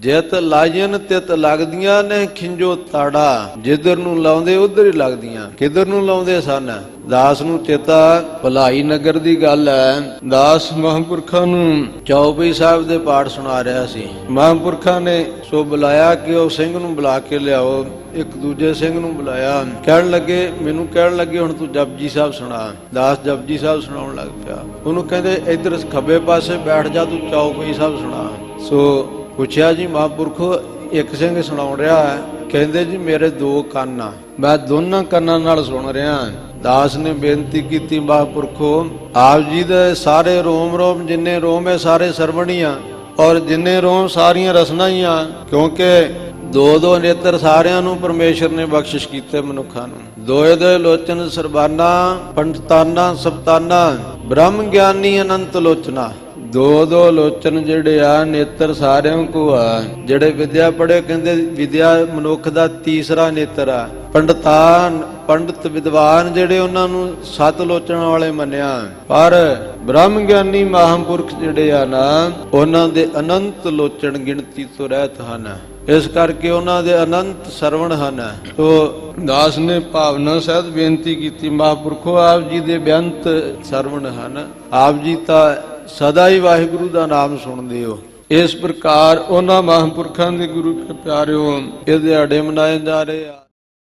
ਜਿਤ ਲਾਜਨ ਤਿਤ ਲੱਗਦੀਆਂ ਨੇ ਖਿੰਜੋ ਤਾੜਾ। ਜਿੱਧਰ ਨੂੰ ਲਾਉਂਦੇ, ਉਧਰ ਹੀ ਲੱਗਦੀਆਂ। ਕਿੱਧਰ ਨੂੰ ਲਾਉਂਦੇ ਸਨ? ਦਾਸ ਨੂੰ ਚੇਤਾ ਭਲਾਈ ਨਗਰ ਦੀ ਗੱਲ ਹੈ ਦਾਸ ਮਹਾਂਪੁਰਖਾਂ ਨੂੰ ਚੌਪਈ ਸਾਹਿਬ ਦੇ ਪਾਠ ਸੁਣਾ ਰਿਹਾ ਸੀ। ਮਹਾਂਪੁਰਖਾਂ ਨੇ ਸੋ ਬੁਲਾਇਆ ਕਿ ਉਹ ਸਿੰਘ ਨੂੰ ਬੁਲਾ ਕੇ ਲਿਆਓ। ਇੱਕ ਦੂਜੇ ਸਿੰਘ ਨੂੰ ਬੁਲਾਇਆ। ਕਹਿਣ ਲੱਗੇ, ਮੈਨੂੰ ਕਹਿਣ ਲੱਗੇ, ਹੁਣ ਤੂੰ ਜਪਜੀ ਸਾਹਿਬ ਸੁਣਾ। ਦਾਸ ਜਪਜੀ ਸਾਹਿਬ ਸੁਣਾਉਣ ਲੱਗ ਪਿਆ। ਉਹਨੂੰ ਕਹਿੰਦੇ, ਇੱਧਰ ਖੱਬੇ ਪਾਸੇ ਬੈਠ ਜਾ, ਤੂੰ ਚੌਪਈ ਸਾਹਿਬ ਸੁਣਾ। ਸੋ ਪੁੱਛਿਆ ਜੀ ਮਹਾਂਪੁਰਖੋ, ਇੱਕ ਸਿੰਘ ਸੁਣਾਉਣ ਰਿਹਾ ਹੈ, ਕਹਿੰਦੇ ਜੀ ਮੇਰੇ ਦੋ ਕੰਨ ਆ। ਮੈਂ ਦੋਨਾਂ ਕੰਨਾਂ ਨਾਲ ਸੁਣ ਰਿਹਾ ਦਾਸ ਨੇ ਬੇਨਤੀ ਕੀਤੀ ਮਹਾਂਪੁਰਖੋ, ਆਪ ਜੀ ਦੇ ਸਾਰੇ ਰੋਮ ਰੋਮ, ਜਿੰਨੇ ਰੋਮ ਹੈ ਸਾਰੇ ਸਰਵਣੀ ਆ ਔਰ ਜਿੰਨੇ ਰੋਮ ਸਾਰੀਆਂ ਰਸਨਾ ਹੀ ਆ, ਕਿਉਂਕਿ ਦੋ ਦੋ ਨੇਤਰ ਸਾਰਿਆਂ ਨੂੰ ਪਰਮੇਸ਼ਰ ਨੇ ਬਖਸ਼ਿਸ਼ ਕੀਤੇ ਮਨੁੱਖਾਂ ਨੂੰ। ਦੋਏ ਦੋਏ ਲੋਚਨ ਸਰਬਾਨਾ, ਪੰਡਤਾਨਾ, ਸਪਤਾਨਾ, ਬ੍ਰਹਮ ਗਿਆਨੀ ਅਨੰਤ ਲੋਚਨਾ। ਦੋ ਦੋ ਲੋਚਨ ਜਿਹੜੇ ਆ, ਨੇਤਰ ਸਾਰਿਆਂ ਕੋ ਆ। ਜਿਹੜੇ ਵਿਦਿਆ ਪੜ੍ਹੇ ਕਹਿੰਦੇ ਵਿਦਿਆ ਮਨੁੱਖ ਦਾ ਤੀਸਰਾ ਨੇਤਰ ਆ। ਪੰਡਤਾਨ, ਪੰਡਤ ਵਿਦਵਾਨ ਜਿਹੜੇ ਉਹਨਾਂ ਨੂੰ ਸੱਤ ਲੋਚਣ ਵਾਲੇ ਮੰਨਿਆ। ਪਰ ਬ੍ਰਹਮ ਗਿਆਨੀ ਮਹਾਂਪੁਰਖ ਜਿਹੜੇ ਆ ਨਾ, ਉਹਨਾਂ ਦੇ ਅਨੰਤ ਲੋਚਣ ਗਿਣਤੀ ਤੋਂ ਰਹਿਤ ਹਨ। ਇਸ ਕਰਕੇ ਉਹਨਾਂ ਦੇ ਅਨੰਤ ਸਰਵਣ ਹਨ। ਤੋ ਦਾਸ ਨੇ ਭਾਵਨਾ ਸਹਿਤ ਬੇਨਤੀ ਕੀਤੀ, ਮਹਾਂਪੁਰਖੋ, ਆਪ ਜੀ ਦੇ ਬੇਅੰਤ ਸਰਵਣ ਹਨ। ਆਪ ਜੀ ਤਾਂ ਸਦਾ ਹੀ ਵਾਹਿਗੁਰੂ ਦਾ ਨਾਮ ਸੁਣਦੇ ਹੋ। ਇਸ ਪ੍ਰਕਾਰ ਉਹਨਾਂ ਮਹਾਂਪੁਰਖਾਂ ਦੇ ਗੁਰੂ ਕੇ ਪਿਆਰਿਓ, ਇਹ ਦਿਹਾੜੇ ਮਨਾਏ ਜਾ ਰਹੇ ਆ।